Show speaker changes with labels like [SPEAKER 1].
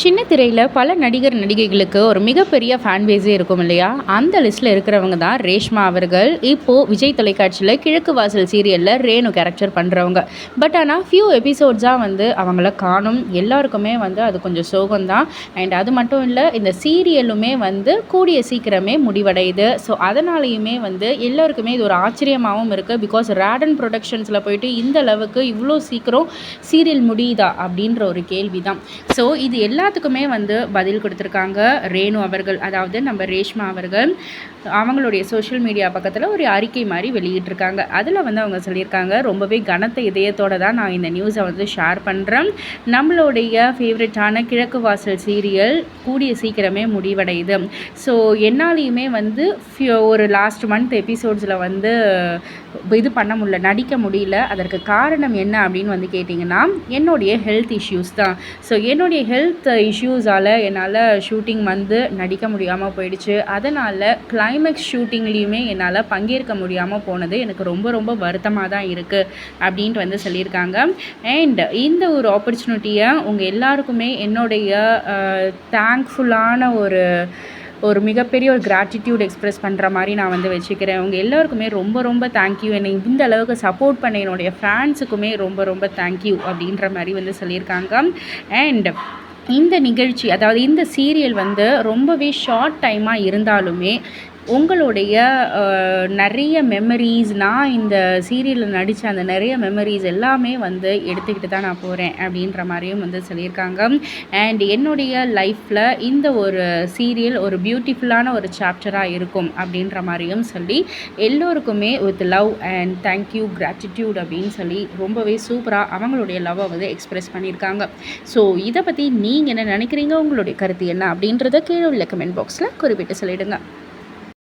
[SPEAKER 1] சின்ன திரையில் பல நடிகர் நடிகைகளுக்கு ஒரு மிகப்பெரிய ஃபேன் பேஸே இருக்கும் இல்லையா? அந்த லிஸ்ட்டில் இருக்கிறவங்க தான் ரேஷ்மா அவர்கள். இப்போது விஜய் தொலைக்காட்சியில் கிழக்கு வாசல் சீரியலில் ரேணு கேரக்டர் பண்ணுறவங்க பட் ஆனால் ஃபியூ எபிசோட்ஸாக வந்து அவங்கள காணும். எல்லாருக்குமே வந்து அது கொஞ்சம் சோகம்தான் அண்ட் அது மட்டும் இல்லை இந்த சீரியலுமே வந்து கூடிய சீக்கிரமே முடிவடையுது. ஸோ அதனாலேயுமே வந்து எல்லோருக்குமே இது ஒரு ஆச்சரியமாகவும் இருக்குது பிகாஸ் ரேடன் ப்ரொடக்ஷன்ஸில் போயிட்டு இந்த அளவுக்கு இவ்வளோ சீக்கிரம் சீரியல் முடியுதா? அப்படின்ற ஒரு கேள்வி தான் ஸோ இது எல்லா எல்லாத்துக்குமே வந்து பதில் கொடுத்துருக்காங்க. ரேணு அவர்கள் அதாவது நம்ம ரேஷ்மா அவர்கள் அவங்களுடைய சோஷியல் மீடியா பக்கத்தில் ஒரு அறிக்கை மாதிரி வெளியிட்டிருக்காங்க. அதில் வந்து அவங்க சொல்லியிருக்காங்க ரொம்பவே கனத்த இதயத்தோடு தான் நான் இந்த நியூஸை வந்து ஷேர் பண்ணுறேன் நம்மளுடைய ஃபேவரட்டான கிழக்கு வாசல் சீரியல் கூடிய சீக்கிரமே முடிவடையுது. ஸோ என்னாலையுமே வந்து ஒரு லாஸ்ட் மந்த் எபிசோட்ஸில் வந்து இது பண்ண முடியல நடிக்க முடியல. அதற்கு காரணம் என்ன அப்படின்னு வந்து கேட்டிங்கன்னா என்னுடைய ஹெல்த் இஷ்யூஸ் தான். ஸோ என்னுடைய ஹெல்த் இஷ்யூஸால் என்னால் ஷூட்டிங் வந்து நடிக்க முடியாமல் போயிடுச்சு. அதனால் கிளைமேக்ஸ் ஷூட்டிங்லேயுமே என்னால் பங்கேற்க முடியாமல் போனது எனக்கு ரொம்ப ரொம்ப வருத்தமாக தான் இருக்குது அப்படின்ட்டு வந்து சொல்லியிருக்காங்க. அண்ட் இந்த ஒரு ஆப்பர்ச்சுனிட்டியை உங்கள் எல்லாருக்குமே என்னுடைய தேங்க்ஃபுல்லான ஒரு ஒரு மிகப்பெரிய ஒரு கிராட்டிடியூட் எக்ஸ்ப்ரெஸ் பண்ணுற மாதிரி நான் வந்து வச்சுக்கிறேன். உங்கள் எல்லாருக்குமே ரொம்ப ரொம்ப தேங்க்யூ என்னை இந்த அளவுக்கு சப்போர்ட் பண்ண என்னுடைய ஃபேன்ஸுக்குமே ரொம்ப ரொம்ப தேங்க்யூ அப்படின்ற மாதிரி வந்து சொல்லியிருக்காங்க. அண்ட் இந்த நிகழ்ச்சி அதாவது இந்த சீரியல் வந்து ரொம்பவே ஷார்ட் டைமாக இருந்தாலுமே உங்களுடைய நிறைய மெமரிஸ் நான் இந்த சீரியலில் நடித்த அந்த நிறைய மெமரிஸ் எல்லாமே வந்து எடுத்துக்கிட்டு தான் நான் போகிறேன் அப்படின்ற மாதிரியும் வந்து சொல்லியிருக்காங்க. அண்ட் என்னுடைய லைஃப்பில் இந்த ஒரு சீரியல் ஒரு பியூட்டிஃபுல்லான ஒரு சாப்டராக இருக்கும் அப்படின்ற மாதிரியும் சொல்லி எல்லோருக்குமே with love and thank you gratitude அப்படின்னு சொல்லி ரொம்பவே சூப்பராக அவங்களுடைய லவ்வை வந்து எக்ஸ்ப்ரெஸ் பண்ணியிருக்காங்க. ஸோ இதை பற்றி நீங்கள் என்ன நினைக்கிறீங்க? உங்களுடைய கருத்து என்ன அப்படின்றத கீழே உள்ள கமெண்ட் பாக்ஸில் குறிப்பிட்டு சொல்லிவிடுங்க